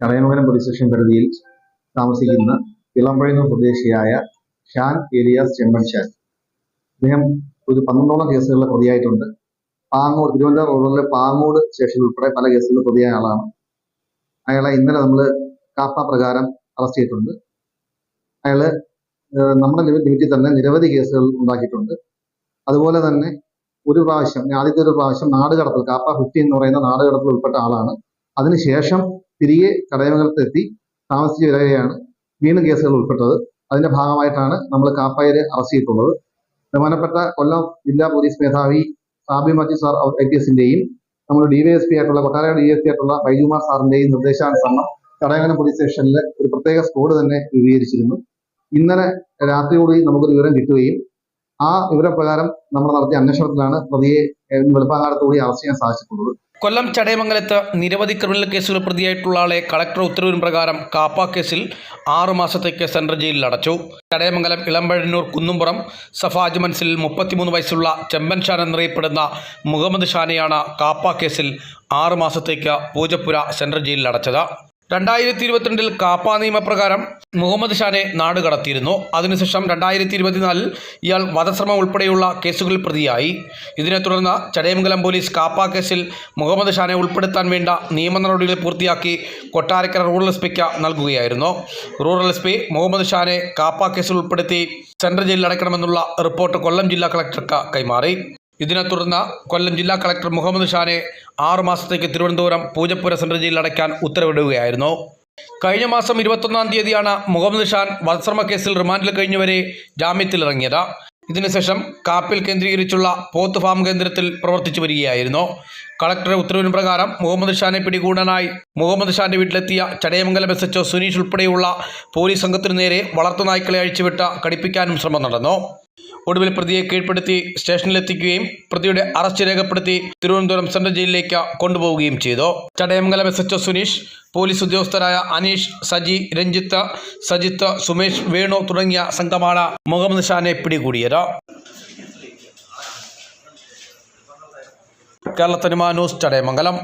Chadayamangalam police station പരിധിയിൽ താമസിക്കുന്ന ഇളമ്പഴങ്ങ് സ്വദേശിയായ ഷാൻ ഏലിയാസ് ചെമ്മൻ ഷാൻ അദ്ദേഹം ഒരു പന്ത്രണ്ടോളം കേസുകളിലെ പ്രതിയായിട്ടുണ്ട്. പാങ്ങോട് തിരുവനന്തപുരം റൂറലിലെ പാങ്ങോട് സ്റ്റേഷനിൽ ഉൾപ്പെടെ പല കേസുകളിൽ പ്രതിയായ ആളാണ്. അയാളെ ഇന്നലെ നമ്മൾ കാപ്പ പ്രകാരം അറസ്റ്റ് ചെയ്തിട്ടുണ്ട്. ഏഹ് നമ്മുടെ ലിമിറ്റ് ലിമിറ്റിൽ തന്നെ നിരവധി കേസുകൾ ഉണ്ടാക്കിയിട്ടുണ്ട്. അതുപോലെ തന്നെ ഒരു പ്രാവശ്യം ആദ്യത്തെ ഒരു പ്രാവശ്യം നാടുകടത്തൽ കാപ്പ ഫിഫ്റ്റി എന്ന് പറയുന്ന നാടുകടത്തിൽ ഉൾപ്പെട്ട ആളാണ്. അതിനുശേഷം തിരികെ കടയമംഗലത്തെത്തി താമസിച്ച് വരികയാണ് വീണ്ടും കേസുകൾ ഉൾപ്പെട്ടത്. അതിന്റെ ഭാഗമായിട്ടാണ് നമ്മൾ കാപ്പായര് അറസ്റ്റ് ചെയ്തിട്ടുള്ളത്. ബഹുമാനപ്പെട്ട കൊല്ലം ജില്ലാ പോലീസ് മേധാവി Sabi Maji sir I P എസിന്റെയും നമ്മുടെ ഡിവൈഎസ്പി ആയിട്ടുള്ള കൊട്ടാരക്കര ഡിവൈഎസ്പി ആയിട്ടുള്ള ബൈജുമാർ സാറിന്റെയും നിർദ്ദേശാനുസരണം കടയങ്കനം പോലീസ് സ്റ്റേഷനിൽ ഒരു പ്രത്യേക സ്ക്വാഡ് തന്നെ രൂപീകരിച്ചിരുന്നു. ഇന്നലെ രാത്രിയോടെ നമുക്കൊരു വിവരം കിട്ടുകയും ആ വിവരപ്രകാരം നമ്മൾ നടത്തിയ അന്വേഷണത്തിലാണ് പ്രതിയെ ഏഹ്, വെളുപ്പാങ്കാലത്തോടെ അറസ്റ്റ് ചെയ്യാൻ സാധിച്ചിട്ടുള്ളത്. കൊല്ലം ചടയമംഗലത്ത് നിരവധി ക്രിമിനൽ കേസുകൾ പ്രതിയായിട്ടുള്ള ആളെ കളക്ടർ ഉത്തരവിന് പ്രകാരം കാപ്പ കേസിൽ ആറു മാസത്തേക്ക് സെൻട്രൽ ജയിലിൽ അടച്ചു. ചടയമംഗലം ഇളമ്പഴന്നൂർ കുന്നുംപുറം സഫാജ് മൻസിൽ മുപ്പത്തിമൂന്ന് വയസ്സുള്ള ചെമ്പൻ ഷാൻ എന്നറിയപ്പെടുന്ന മുഹമ്മദ് ഷാനെയാണ് കാപ്പ കേസിൽ ആറു മാസത്തേക്ക് പൂജപ്പുര സെൻട്രൽ ജയിലിൽ അടച്ചത്. രണ്ടായിരത്തി ഇരുപത്തിരണ്ടിൽ കാപ്പ നിയമപ്രകാരം മുഹമ്മദ് ഷാനെ നാട് കടത്തിയിരുന്നു. അതിനുശേഷം രണ്ടായിരത്തി ഇരുപത്തിനാലിൽ ഇയാൾ വധശ്രമം ഉൾപ്പെടെയുള്ള കേസുകളിൽ പ്രതിയായി. ഇതിനെ തുടർന്ന് ചടയമംഗലം പോലീസ് കാപ്പ കേസിൽ മുഹമ്മദ് ഷാനെ ഉൾപ്പെടുത്താൻ വേണ്ട നിയമ നടപടികൾ പൂർത്തിയാക്കി കൊട്ടാരക്കര റൂറൽ എസ് പിക്ക് നൽകുകയായിരുന്നു. റൂറൽ എസ് പി മുഹമ്മദ് ഷാനെ കാപ്പ കേസിൽ ഉൾപ്പെടുത്തി സെൻട്രൽ ജയിലിൽ അടയ്ക്കണമെന്നുള്ള റിപ്പോർട്ട് കൊല്ലം ജില്ലാ കളക്ടർക്ക് കൈമാറി. ഇതിനെ തുടർന്ന് കൊല്ലം ജില്ലാ കളക്ടർ മുഹമ്മദ് ഷാനെ ആറു മാസത്തേക്ക് തിരുവനന്തപുരം പൂജപ്പുര സെൻട്രൽ ജയിലിൽ അടയ്ക്കാൻ ഉത്തരവിടുകയായിരുന്നു. കഴിഞ്ഞ മാസം ഇരുപത്തൊന്നാം തീയതിയാണ് മുഹമ്മദ് ഷാൻ വധശ്രമ കേസിൽ റിമാൻഡിൽ കഴിഞ്ഞവരെ ജാമ്യത്തിലിറങ്ങിയത്. ഇതിനുശേഷം കാപ്പിൽ കേന്ദ്രീകരിച്ചുള്ള പോത്ത് ഫാം കേന്ദ്രത്തിൽ പ്രവർത്തിച്ചു വരികയായിരുന്നു. കളക്ടറുടെ ഉത്തരവിന് പ്രകാരം മുഹമ്മദ് ഷാനെ പിടികൂടാനായി മുഹമ്മദ് ഷാന്റെ വീട്ടിലെത്തിയ ചടയമംഗലം എസ് സുനീഷ് ഉൾപ്പെടെയുള്ള പോലീസ് സംഘത്തിനു നേരെ വളർത്തുനായ്ക്കളെ അഴിച്ചുവിട്ട് കടിപ്പിക്കാനും ശ്രമം നടന്നു. ഒടുവിൽ പ്രതിയെ കീഴ്പ്പെടുത്തി സ്റ്റേഷനിലെത്തിക്കുകയും പ്രതിയുടെ അറസ്റ്റ് രേഖപ്പെടുത്തി തിരുവനന്തപുരം സെൻട്രൽ ജയിലിലേക്ക് കൊണ്ടുപോവുകയും ചെയ്തു. Chadayamangalam S H Suneesh police ഉദ്യോഗസ്ഥരായ Aneesh Saji Ranjith Sajith Sumesh Venu തുടങ്ങിയ സംഘമാണ് മുഹമ്മദ് ഷാനെ പിടികൂടിയത്. കേരളത്തിനുമാ തനിമ ന്യൂസ് ചടയമംഗലം.